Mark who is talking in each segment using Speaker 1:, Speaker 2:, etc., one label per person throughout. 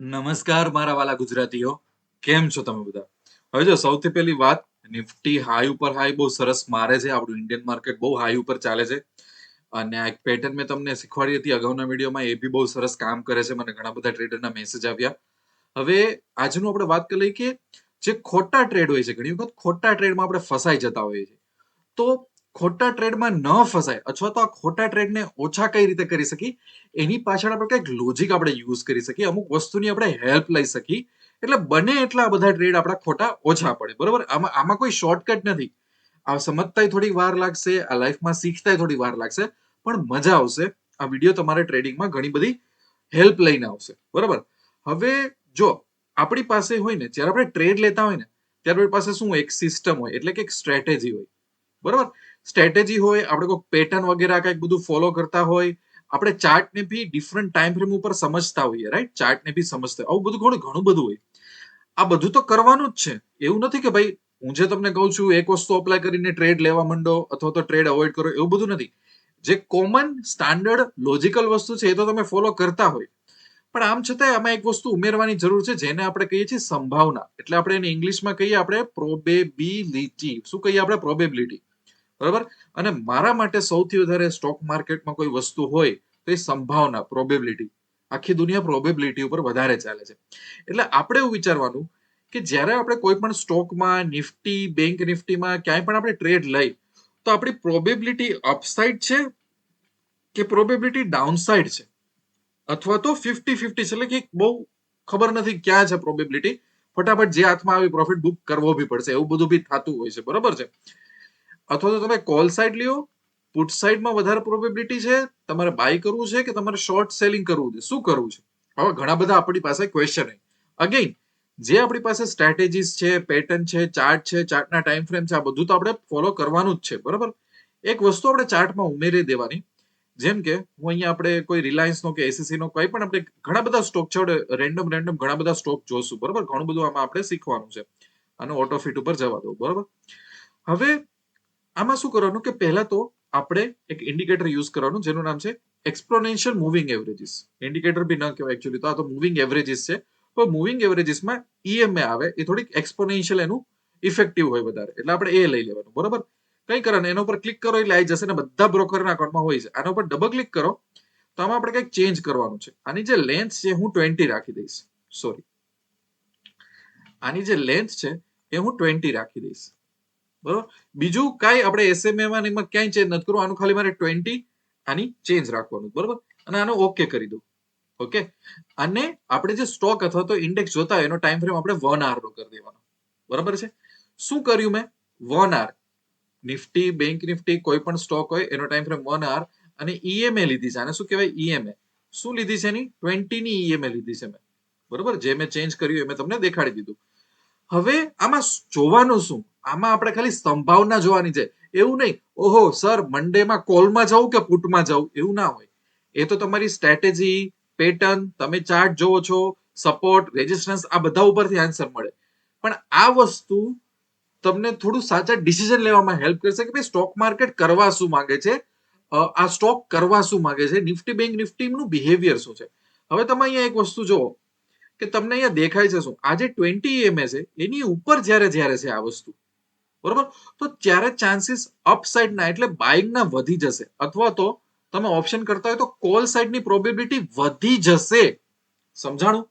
Speaker 1: નમસ્કાર મારા વાલા ગુજરાતીઓ, કેમ છો તમે બધા? હવે જો સૌથી પહેલી વાત, નિફ્ટી હાઈ ઉપર હાઈ બહુ સરસ મારે છે, આપણું ઇન્ડિયન માર્કેટ બહુ હાઈ ઉપર ચાલે છે. અને આ એક પેટર્ન મેં તમને શીખવાડી હતી અગાઉના વિડીયોમાં, એ બી બહુ સરસ કામ કરે છે, મને ઘણા બધા ટ્રેડરના મેસેજ આવ્યા. હવે આજનું આપણે વાત કરી લઈએ કે જે ખોટા ટ્રેડ હોય છે, ઘણી વખત ખોટા ટ્રેડમાં આપણે ફસાઈ જતા હોઈએ છીએ. તો ખોટા ટ્રેડમાં ન ફસાય અથવા તો આ ખોટા ટ્રેડને ઓછા કઈ રીતે કરી શકીએ? એની પાછળ આપણે કંઈક લોજિક આપણે યુઝ કરી શકીએ, અમુક વસ્તુની આપણે હેલ્પ લઈ શકીએ. એટલે બને એટલા બધા ટ્રેડ આપણા ખોટા ઓછા પડે, બરોબર? આમાં આમાં કોઈ શોર્ટકટ નથી. આ સમજતાય થોડી વાર લાગશે, આ લાઈફમાં શીખતાય થોડી વાર લાગશે, પણ મજા આવશે. આ વીડિયો તમારે ટ્રેડિંગમાં ઘણી બધી હેલ્પ લઈને આવશે, બરોબર? હવે જો આપણી પાસે હોય ને, જ્યારે આપણે ટ્રેડ લેતા હોય ને, ત્યારે આપણી પાસે શું એક સિસ્ટમ હોય, એટલે કે એક સ્ટ્રેટેજી હોય, બરોબર? સ્ટ્રેટેજી હોય, આપણે કોઈ પેટર્ન વગેરે કંઈક બધું ફોલો કરતા હોય, આપણે ચાર્ટને બી ડિફરન્ટ ટાઈમ ફ્રેમ ઉપર સમજતા હોઈએ રાઈટ ચાર્ટને બી સમજતા આવું બધું ઘણું ઘણું બધું હોય. આ બધું તો કરવાનું જ છે. એવું નથી કે ભાઈ, હું જે તમને કહું છું, એક વસ્તુ અપ્લાય કરીને ટ્રેડ લેવા માંડો અથવા તો ટ્રેડ અવોઇડ કરો, એવું બધું નથી. જે કોમન સ્ટાન્ડર્ડ લોજિકલ વસ્તુ છે, એ તો તમે ફોલો કરતા હોય. પણ આમ છતાંય આમાં એક વસ્તુ ઉમેરવાની જરૂર છે, જેને આપણે કહીએ છીએ સંભાવના. એટલે આપણે એને ઇંગ્લિશમાં કહીએ આપણે પ્રોબેબિલિટી શું કહીએ આપણે? પ્રોબેબિલિટી બરાબર? અને મારા માટે સૌથી વધારે સ્ટોક માર્કેટમાં કોઈ વસ્તુ હોય તો એ સંભાવના પ્રોબેબિલિટી આખી દુનિયા પ્રોબેબિલિટી ઉપર વધારે ચાલે છે. એટલે આપણે એવું વિચારવાનું કે જ્યારે આપણે કોઈ પણ સ્ટોકમાં નિફ્ટી બેંક નિફ્ટીમાં ક્યાંય પણ આપણે ટ્રેડ લઈ, તો આપણી પ્રોબેબિલિટી અપસાઇડ છે કે પ્રોબેબિલિટી ડાઉનસાઇડ છે? અથવા તો ફિફ્ટી ફિફ્ટી છે? એટલે કે બહુ ખબર નથી ક્યાં છે પ્રોબેબિલિટી ફટાફટ જે હાથમાં આવી પ્રોફિટ બુક કરવો બી પડશે. એવું બધું બી થતું હોય છે. બરોબર છે? અથવા તો તમે કોલ સાઇડ લ્યો પુટ સાઇડમાં વધારે પ્રોબેબિલિટી છે, તમારે બાય કરવું છે કે તમારે શોર્ટ સેલિંગ કરવું છે? શું કરવું છે? હવે ઘણા બધા આપણી પાસે ક્વેશ્ચન અગેન જે આપણી પાસે સ્ટ્રેટેજીસ છે પેટર્ન છે ચાર્ટ છે ચાર્ટના ટાઈમ ફ્રેમ છે, આ બધું તો આપણે ફોલો કરવાનું જ છે, બરાબર? એક વસ્તુ આપણે ચાર્ટમાં ઉમેરી દેવાની, જેમ કે હું અહીંયા આપણે કોઈ રિલાયન્સનો કે એસીસી નો કોઈ પણ આપણે ઘણા બધા સ્ટોક છે રેન્ડમ રેન્ડમ ઘણા બધા સ્ટોક જોશું, બરાબર? ઘણું બધું આમાં આપણે શીખવાનું છે. અને ઓટો ફિટ ઉપર જવા દો બરાબર? હવે આમાં શું કરવાનું કે પહેલા તો આપણે એક ઇન્ડિકેટર યુઝ કરવાનું, જેનું નામ છે એક્સપ્લોનેન્શિયલ મૂવિંગ એવરેજીસ ઇન્ડિકેટર બી ન કહેવાય એકચ્યુઅલી તો આ તો મૂવિંગ એવરેજીસ છે. તો મૂવિંગ એવરેજીસમાં ઈએમએ આવે, એ થોડીક એક્સપોનેન્શિયલ એનું ઇફેક્ટિવ હોય વધારે. એટલે આપણે એ લઈ લેવાનું, બરાબર? કઈ કરો એના ઉપર ક્લિક કરો એટલે આવી જશે ને બધા બ્રોકરના અકાઉન્ટમાં હોય છે. આના ઉપર ડબલ ક્લિક કરો, તો આમાં આપણે કંઈક ચેન્જ કરવાનું છે. આની જે લેન્થ છે, હું ટ્વેન્ટી રાખી દઈશ. સોરી આની જે લેન્થ છે, એ હું ટ્વેન્ટી રાખી દઈશ. બરોબર? બીજું કાંઈ આપણે એસએમએ માં એમાં ક્યાંય ચેન્જ નથી કરવું. આનું ખાલી મારે ટ્વેન્ટી આની ચેન્જ રાખવાનું, બરોબર? અને આનો ઓકે કરી દઉં. ઓકે અને આપણે જે સ્ટોક અથવા તો ઇન્ડેક્સ જોતા હોય, એનો ટાઈમ ફ્રેમ આપણે વન આર નો કરી દેવાનો. બરાબર છે? શું કર્યું મેં? One hour Nifty Bank Nifty, કોઈ પણ સ્ટોક હોય, એનો ટાઈમ ફ્રેમ વન આર અને ઈએમએ લીધી છે. આને શું કહેવાય? ઈએમએ શું લીધી છે એની? ટ્વેન્ટી ની ઈએમએ લીધી છે મેં. બરોબર? જે મેં ચેન્જ કર્યું એ મેં તમને દેખાડી દીધું. હવે આમાં જોવાનું શું? આમાં આપણે ખાલી સંભાવના જોવાની છે. એવું નહીં. ઓહો, સર, મંડેમાં કોલમાં જવું કે પુટમાં જવું એવું ના હોય. એ તો તમારી સ્ટ્રેટેજી પેટર્ન તમે ચાર્ટ જોવો છો સપોર્ટ રેઝિસ્ટન્સ આ બધા ઉપરથી આન્સર મળે. પણ આ વસ્તુ તમને થોડું સાચા ડિસિઝન લેવામાં હેલ્પ કરશે કે ભાઈ સ્ટોક માર્કેટ કરવા શું માંગે છે? આ સ્ટોક કરવા શું માંગે છે? નિફ્ટી બેંક નિફ્ટીનું બિહેવિયર શું છે? હવે તમે અહીંયા એક વસ્તુ જુઓ કે તમને અહીંયા દેખાય છે શું? આજે ટ્વેન્ટી એમએ છે. એની ઉપર જ્યારે જ્યારે છે આ વસ્તુ. બરોબર? તો ત્યારે ચાન્સીસ અપ સાઇડના એટલે બાઇંગના વધી જશે. અથવા તો તમે ઓપ્શન કરતા હોય તો કોલ સાઈડની પ્રોબેબિલિટી વધી જશે. સમજાણું?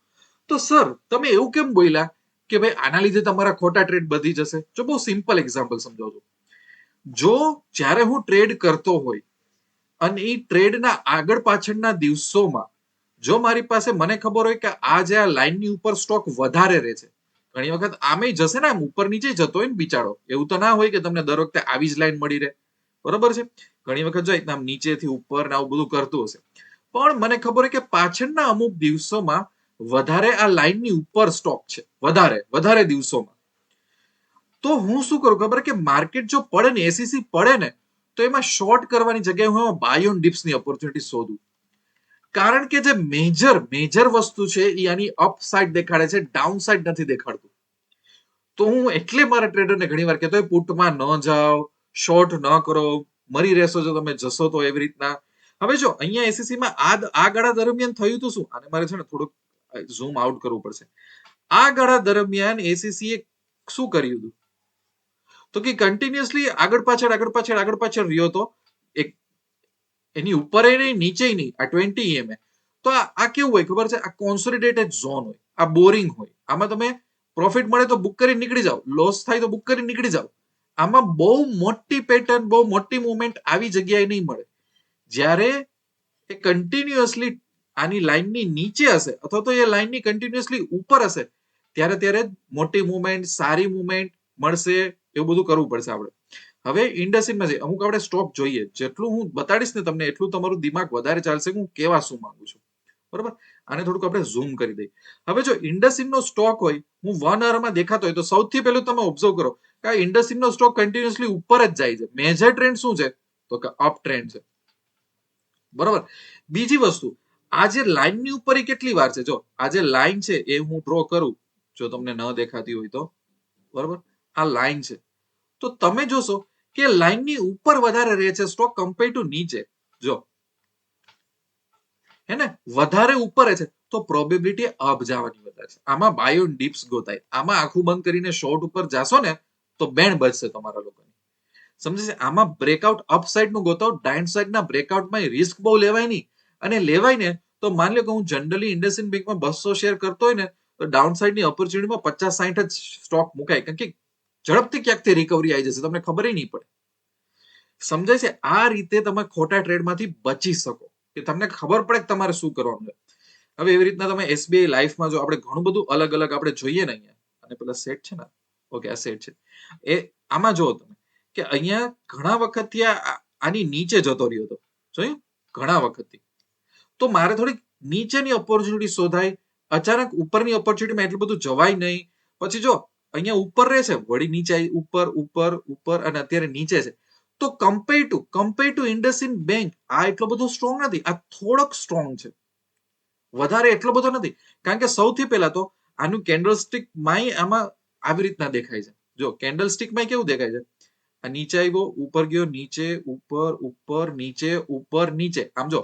Speaker 1: તો સર તમે એવું કેમ બોલ્યા કે ભાઈ આના લીધે તમારા ખોટા ટ્રેડ વધી જશે? જો બહુ સિમ્પલ એક્ઝામ્પલ સમજાવજો જો જ્યારે હું ટ્રેડ કરતો હોય અને એ ટ્રેડના આગળ પાછળના દિવસોમાં જો મારી પાસે મને ખબર હોય કે આ જે આ લાઈનની ઉપર સ્ટોક વધારે રહે છે ઘણી વખત આમે જશે ને આમ ઉપર નીચે જતો હોય ને બિચારો, એવું તો ના હોય કે તમને દર વખતે આવી જ લાઈન મળી રહે. બરોબર છે? ઘણી વખત જો આમ નીચેથી ઉપર ને આવું બધું કરતું હશે. પણ મને ખબર હોય કે પાછળના અમુક દિવસોમાં વધારે આ લાઈનની ઉપર સ્ટોક છે. વધારે વધારે દિવસોમાં. તો હું શું કરું ખબર કે માર્કેટ જો પડે ને એસીસી પડે ને, તો એમાં શોર્ટ કરવાની જગ્યાએ હું બાય ઓન ડિપ્સની ઓપોર્ચ્યુનિટી શોધું. કારણ કે જે મેજર મેજર વસ્તુ છે, એ આની અપ સાઈડ દેખાડે છે ડાઉન સાઈડ નથી દેખાડતું. તો હું એટલે મારા ટ્રેડરને ઘણી વાર હોય, પુટમાં ન જાઓ શોર્ટ ન કરો, મરી રહેશો જો તમે, જશો તો એવી રીતના. હવે જો, અહીંયા એસીસી માં આ આ ગાળા દરમિયાન થયું તો શું? અને મારે છે ને થોડુંક ઝૂમ આઉટ કરવું પડશે. આ ગાળા દરમિયાન એસીસી એ શું કર્યું હતું? તો કે કન્ટિન્યુઅસલી આગળ પાછળ આગળ પાછળ આગળ પાછળ રહ્યો તો, એક એની ઉપર નહીં નીચે નહીં, આ ટ્વેન્ટી એમ તો આ કેવું હોય ખબર છે? આ કોન્સોલિડેટેડ ઝોન હોય, આ બોરિંગ હોય. આમાં તમે પ્રોફિટ મળે તો બુક કરી નીકળી જાઓ. લોસ થાય તો બુક કરી નીકળી જાઓ. આમાં બહુ મોટી પેટર્ન બહુ મોટી મુવમેન્ટ આવી જગ્યાએ નહીં મળે. જ્યારે એ કન્ટિન્યુઅસલી આની લાઈનની નીચે હશે, અથવા તો એ લાઈનની કન્ટિન્યુઅસલી ઉપર હશે, ત્યારે ત્યારે મોટી મુવમેન્ટ સારી મુવમેન્ટ મળશે, એવું બધું કરવું પડશે આપણે. હવે ઇન્ડસ્ટ્રીમાં જઈએ. અમુક આપણે સ્ટોક જોઈએ. જેટલું હું બતાડીશ ને તમને, એટલું તમારું દિમાગ વધારે ચાલશે હું કેવા શું માંગુ છું. બરોબર? આને થોડુંક આપણે ઝૂમ કરી દઈએ. હવે જો ઇન્ડસ્ટ્રીનો સ્ટોક હોય, હું વન અવરમાં દેખાતો હોય, તો સૌથી પહેલું તમે ઓબ્ઝર્વ કરો કે આ ઇન્ડસ્ટ્રીનો સ્ટોક કન્ટિન્યુઅસલી ઉપર જ જાય છે. મેજર ટ્રેન્ડ શું છે? તો કે અપ ટ્રેન્ડ છે. બરોબર? બીજી વસ્તુ, આ જે લાઈનની ઉપર એ કેટલી વાર છે? જો, આ જે લાઈન છે, એ હું ડ્રો કરું, જો તમને ન દેખાતી હોય તો. બરોબર? આ લાઈન છે. તો તમે જોશો કે લાઈનની ઉપર વધારે રહે છે સ્ટોક કમ્પેર ટુ નીચે. જો. હે ને? વધારે ઉપર છે, તો પ્રોબેબિલિટી અપ જવાની વધારે છે. આમાં બાયો ડીપ્સ ગોતાય. આમાં આખું બંધ કરીને શોર્ટ ઉપર જાશો ને, તો બેન બચશે તમારા લોકોની. સમજે છે? આમાં બ્રેકઆઉટ અપ સાઈડનું ગોતાવ ડાઉન સાઈડ ના બ્રેકઆઉટમાં રિસ્ક બહુ લેવાય નહીં. અને લેવાય ને, તો માની લો કે હું જનરલી ઇન્ડસ્ટ્રીન બેંકમાં બસો શેર કરતો હોય ને, તો ડાઉન સાઈડની ઓપોર્ચ્યુનિટીમાં પચાસ સાઈઠ જ સ્ટોક મુકાય. કારણ કે ઝડપથી ક્યાંકથી રિકવરી આવી જશે તમને ખબર નહીં પડે. સમજાય છે, આ રીતે તમે ખોટા ટ્રેડમાંથી બચી શકો. કે તમને ખબર પડે કે તમારે શું કરવાનું છે. હવે એવી રીતના તમે એસબીઆઈ લાઈફમાં જો આપણે ઘણું બધું અલગ અલગ આપણે જોઈએ ને અહીંયા, અને પેલા સેટ છે ને, ઓકે, આ સેટ છે. એ આમાં જુઓ તમે, કે અહીંયા ઘણા વખતથી આની નીચે જતો રહ્યો હતો. જોયું? ઘણા વખતથી તો મારે થોડીક નીચેની ઓપોર્ચ્યુનિટી શોધાય, અચાનક ઉપરની ઓપોર્ચ્યુનિટીમાં એટલું બધું જવાય નહીં. પછી જો અહીંયા ઉપર રહે છે વળી નીચે ઉપર ઉપર ઉપર અને અત્યારે નીચે છે. તો compare to compare to IndusInd bank આ એટલો બધો સ્ટ્રોંગ નથી, આ થોડોક સ્ટ્રોંગ છે. વધારે એટલો બધો નથી, કારણ કે સૌથી પહેલા તો આનું કેન્ડલ સ્ટીક માય આમાં આવી રીતના દેખાય છે. જો કેન્ડલ સ્ટિકમાં કેવું દેખાય છે? આ નીચે આવ્યો, ઉપર ગયો, નીચે, ઉપર ઉપર, નીચે ઉપર, નીચે. આમ જો,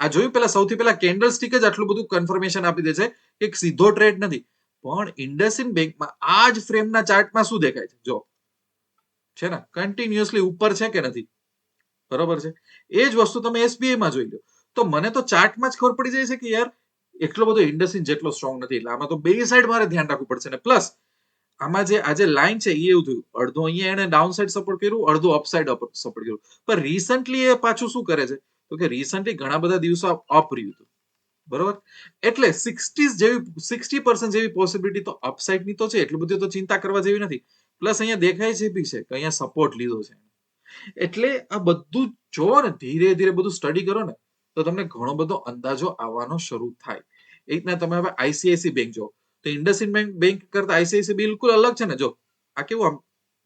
Speaker 1: આ જોયું? પેલા સૌથી પહેલા કેન્ડલ સ્ટિક જ આટલું બધું કન્ફર્મેશન આપી દે છે કે સીધો ટ્રેડ નથી. પણ ઇન્ડસિન બેંકમાં આ જ ફ્રેમના ચાર્ટમાં શું દેખાય છે? જો, છે ને? કન્ટિન્યુઅસલી ઉપર છે કે નથી? બરોબર છે? એ જ વસ્તુ તમે એસબીઆઈમાં જોઈ લો. તો મને તો ચાર્ટમાં જ ખબર પડી જાય છે કે યાર, એટલો બધો ઇન્ડસિન જેટલો સ્ટ્રોંગ નથી. એટલે આમાં તો બે સાઈડ મારે ધ્યાન રાખવું પડશે ને. પ્લસ આમાં જે આજે લાઈન છે એ એવું થયું. અડધો અહીંયા એને ડાઉન સાઈડ સપોર્ટ કર્યું, અડધો અપસાઇડ સપોર્ટ કર્યું. પણ રિસન્ટલી એ પાછું શું કરે છે? તો કે રિસન્ટલી ઘણા બધા દિવસો અપ રહ્યું હતું. બરોબર? એટલે સિક્સટી જેવી સિક્સટી પર્સન્ટ જેવી પોસિબિલિટી તો અપસાઇડની તો છે, એટલું બધું તો ચિંતા કરવા જેવી નથી. પ્લસ અહીંયા દેખાય છે બી છે કે અહીંયા સપોર્ટ લીધો છે. એટલે આ બધું જોવો ને ધીરે ધીરે બધું સ્ટડી કરો ને, તો તમને ઘણો બધો અંદાજો આવવાનો શરૂ થાય. એ રીતના તમે હવે આઈસીઆઈસી બેંક જો તો ઇન્ડસઇન્ડ બેંક બેંક કરતા આઈસીઆઈસી બિલકુલ અલગ છે ને, જો. આ કેવું આમ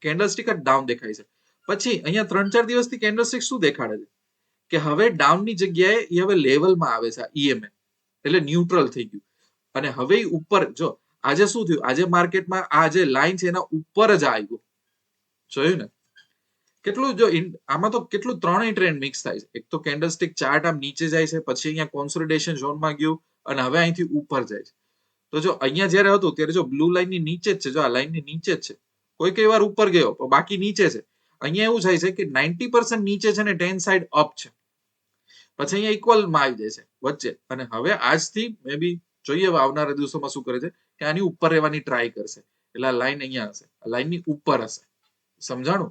Speaker 1: કેન્ડલસ્ટિક જ ડાઉન દેખાય છે. પછી અહીંયા ત્રણ ચાર દિવસથી કેન્ડલસ્ટિક શું દેખાડે છે? કે હવે ડાઉનની જગ્યાએ એ હવે લેવલમાં આવે છે ઈએમએ એટલે ન્યુટ્રલ થઈ ગયું. અને હવે ઉપર, જો, આજે શું થયું? આજે માર્કેટમાં આ જે લાઈન છે એના ઉપર જ આવ્યું. જોયું ને? કેટલું, જો આમાં તો કેટલું ત્રણેય ટ્રેન્ડ મિક્સ થાય છે. એક તો કેન્ડલસ્ટિક ચાર્ટ આમ નીચે જાય છે, પછી અહીંયા કોન્સોલિડેશન ઝોનમાં ગયું, અને હવે અહીંથી ઉપર જાય છે. તો જો, અહીંયા જ્યારે હતું, ત્યારે જો બ્લુ લાઈનની નીચે જ છે. જો, આ લાઈનની નીચે જ છે. કોઈ કઈ વાર ઉપર ગયો બાકી નીચે છે. અહીંયા એવું થાય છે કે નાઇન્ટી પર્સન્ટ નીચે છે ને ટેન સાઈડ અપ છે. પછી અહીંયા ઇક્વલમાં આવી જાય છે વચ્ચે. અને હવે આજથી મે બી જોઈએ આવનારા દિવસોમાં શું કરે છે? કે આની ઉપર રહેવાની ટ્રાય કરશે. એટલે આ લાઈન અહીંયા હશે. આ લાઈનની ઉપર હશે. સમજાણું?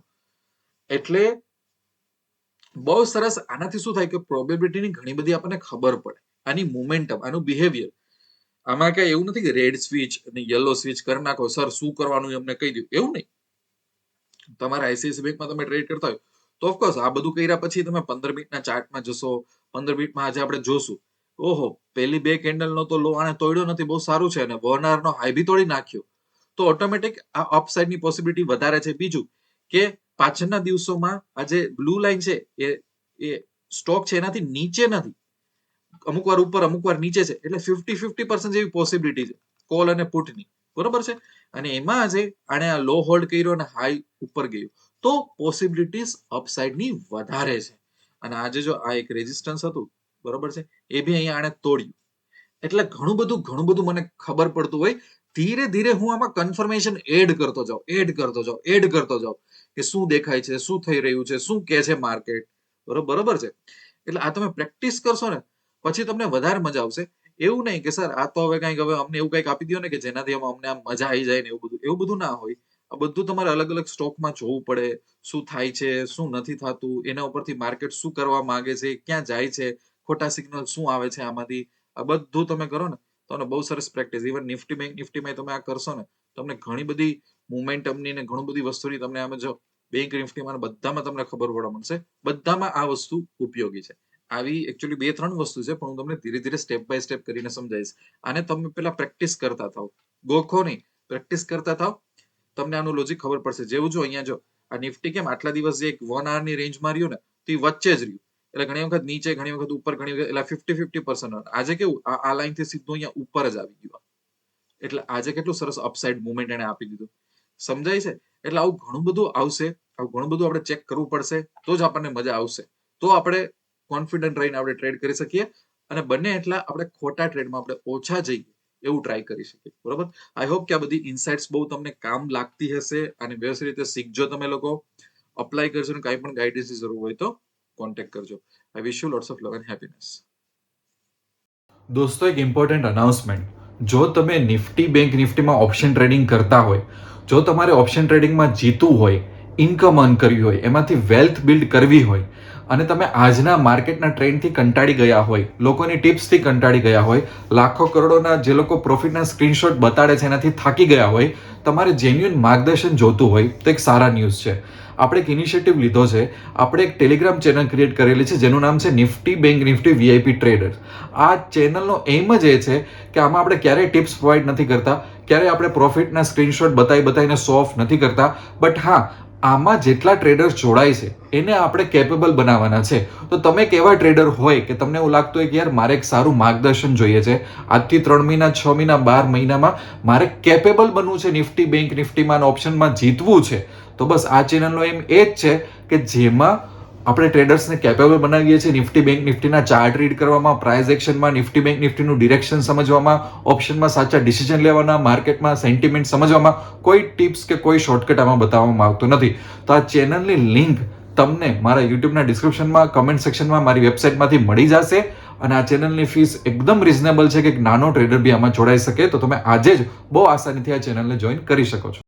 Speaker 1: એટલે બહુ સરસ આનાથી શું થાય કે પ્રોબેબિલિટીની ઘણી બધી આપણને ખબર પડે. આની મુમેન્ટમ આનું બિહેવિયર આમાં કઈ એવું નથી કે રેડ સ્વિચ અને યલો સ્વિચ કરી નાખો સર શું કરવાનું એમને કહી દઉં એવું નહીં. તમારા આઈસીઆઈસી બેંકમાં તમે ટ્રેડ કરતા હોય, તો ઓફકોર્સ આ બધું કર્યા પછી તમે પંદર મિનિટના ચાર્ટમાં જશો પંદર મિનિટમાં આજે આપણે જોશું. ઓહો, પહેલી બે કેન્ડલ નો તો લો આને તોડ્યો નથી, બહુ સારું છે અને વન નો હાઈ બી તોડી નાખ્યો. તો ઓટોમેટિક આ અપસાઇડની પોસિબિલિટી વધારે છે. બીજું કે પાછળના દિવસોમાં આ જે બ્લુ લાઈન છે, એ એ સ્ટોક છે એનાથી નીચે નથી. અમુક વાર ઉપર, અમુક વાર નીચે છે. એટલે ફિફ્ટી ફિફ્ટી પર્સન્ટ જેવી પોસિબિલિટી છે. કોલ અને પુટની બરોબર છે? અને એમાં આજે આને આ લો હોલ્ડ કર્યો અને હાઈ ઉપર ગયું. તો પોસિબિલિટીઝ અપસાઇડની વધારે છે. અને આજે જો આ એક રેઝિસ્ટન્સ હતું, બરોબર છે, એ બી અહીંયા આને તોડ્યું. એટલે ઘણું બધું ઘણું બધું મને ખબર પડતું હોય, ધીરે ધીરે હું આમાં કન્ફર્મેશન એડ કરતો જાઉં એડ કરતો જાઉં એડ કરતો જાઉં કે શું દેખાય છે, શું થઈ રહ્યું છે, શું કે છે માર્કેટ બરોબર બરોબર છે? એટલે આ તમે પ્રેક્ટિસ કરશો ને, પછી તમને વધારે મજા આવશે. એવું નહીં કે, સર, આ તો હવે કંઈક હવે અમને એવું કંઈક આપી દો ને કે જેનાથી અમને આમ મજા આવી જાય ને એવું બધું. એવું બધું ના હોય. આ બધું તમારે અલગ અલગ સ્ટોકમાં જોવું પડે, શું થાય છે, શું નથી થતું, એના ઉપરથી માર્કેટ શું કરવા માંગે છે, ક્યાં જાય છે, ખોટા સિગ્નલ શું આવે છે આમાંથી, આ બધું તમે કરો ને તમને બહુ સરસ પ્રેક્ટિસ. ઇવન નિફ્ટી બેંક નિફ્ટીમાં તમે આ કરશો ને તમને ઘણી બધી મુમેન્ટમની ને ઘણી બધી વસ્તુની તમને આમ જો બેંક નિફ્ટીમાં બધામાં તમને ખબર પડવા મળશે. બધામાં આ વસ્તુ ઉપયોગી છે. આવી એકચ્યુઅલી બે, ત્રણ વસ્તુ છે, પણ હું તમને ધીરે ધીરે સ્ટેપ બાય સ્ટેપ કરીને સમજાવીશ. આને તમે પેલા પ્રેક્ટિસ કરતા થાવ ગોખો નહીં. પ્રેક્ટિસ કરતા થાવ તમને આનું લોજિક ખબર પડશે. જેવું જો અહીંયા જો આ નિફ્ટી કેમ આટલા દિવસ જે એક વન આવરની રેન્જમાં રહ્યું ને, તો એ વચ્ચે જ રહ્યું. એટલે ઘણી વખત નીચે, ઘણી વખત ઉપર, ઘણી વખત, એટલે ફિફ્ટી ફિફ્ટી પર્સન્ટ આજે કેવું? આ લાઈનથી સીધું અહીંયા ઉપર જ આવી ગયું. એટલે આજે કેટલું સરસ અપસાઇડ મુવમેન્ટ એને આપી દીધું. સમજાય છે? એટલે આવું ઘણું બધું આવશે. આવું ઘણું બધું આપણે ચેક કરવું પડશે. તો જ આપણને મજા આવશે. તો આપણે કોન્ફિડન્ટ રહીને આપણે ટ્રેડ કરી શકીએ. અને બંને એટલા આપણે ખોટા ટ્રેડમાં આપણે ઓછા જઈએ. એવું ટ્રાય કરી શકીએ બરોબર? આઈ હોપ કે આ બધી ઇન્સાઇટ્સ બહુ તમને કામ લાગતી હશે અને વ્યવસ્થિત રીતે શીખજો તમે લોકો. અપ્લાય કરજો અને કાંઈ પણ ગાઈડન્સની જરૂર હોય તો કોન્ટેક્ટ કરજો. I wish you lots of love and happiness
Speaker 2: દોસ્તો, એક ઇમ્પોર્ટન્ટ અનાઉન્સમેન્ટ જો તમે નિફ્ટી બેંક નિફ્ટીમાં ઓપ્શન ટ્રેડિંગ કરતા હોય, જો તમારે ઓપ્શન ટ્રેડિંગમાં જીતવું હોય ઇન્કમ અર્ન કરવી હોય, એમાંથી વેલ્થ બિલ્ડ કરવી હોય અને તમે આજના માર્કેટના ટ્રેન્ડથી કંટાળી ગયા હોય, લોકોની ટિપ્સથી કંટાળી ગયા હોય, લાખો કરોડોના જે લોકો પ્રોફિટના સ્ક્રીનશોટ બતાડે છે એનાથી થાકી ગયા હોય, તમારે જેન્યુઅન માર્ગદર્શન જોતું હોય, તો એક સારા ન્યૂઝ છે. આપણે એક ઇનિશિયેટિવ લીધો છે. આપણે એક ટેલિગ્રામ ચેનલ ક્રિએટ કરેલી છે, જેનું નામ છે Nifty bank Nifty VIP trader આ ચેનલનો એમ જ એ છે કે આમાં આપણે ક્યારેય ટિપ્સ પ્રોવાઈડ નથી કરતા, ક્યારેય આપણે પ્રોફિટના સ્ક્રીનશોટ બતાવી બતાવીને સોફ નથી કરતા. બટ હા આમાં જેટલા ટ્રેડર્સ જોડાય છે, એને આપણે કેપેબલ બનાવવાના છે. તો તમે કેવા ટ્રેડર હોય કે તમને એવું લાગતું હોય કે યાર મારે એક સારું માર્ગદર્શન જોઈએ છે, આજથી ત્રણ મહિના, છ મહિના, બાર મહિનામાં મારે કેપેબલ બનવું છે, નિફ્ટી બેંક નિફ્ટીમાં ઓપ્શનમાં જીતવું છે. તો બસ આ ચેનલનો એમ એ જ છે કે જેમાં આપણે ટ્રેડર્સને કેપેબલ બનાવીએ છીએ નિફ્ટી બેંક નિફ્ટીના ચાર્ટ રીડ કરવામાં પ્રાઇઝ એક્શનમાં નિફ્ટી બેંક નિફ્ટીનું ડિરેક્શન સમજવામાં ઓપ્શનમાં સાચા ડિસિઝન લેવાના માર્કેટમાં સેન્ટિમેન્ટ સમજવામાં, કોઈ ટિપ્સ કે કોઈ શોર્ટકટ આમાં બતાવવામાં આવતું નથી. તો આ ચેનલની લિંક તમને મારા યુટ્યુબના ડિસ્ક્રિપ્શનમાં કમેન્ટ સેક્શનમાં મારી વેબસાઇટમાંથી મળી જશે. અને આ ચેનલની ફીસ એકદમ રિઝનેબલ છે કે નાનો ટ્રેડર બી આમાં જોડાઈ શકે. તો તમે આજે જ બહુ આસાનીથી આ ચેનલને જોઈન કરી શકો છો.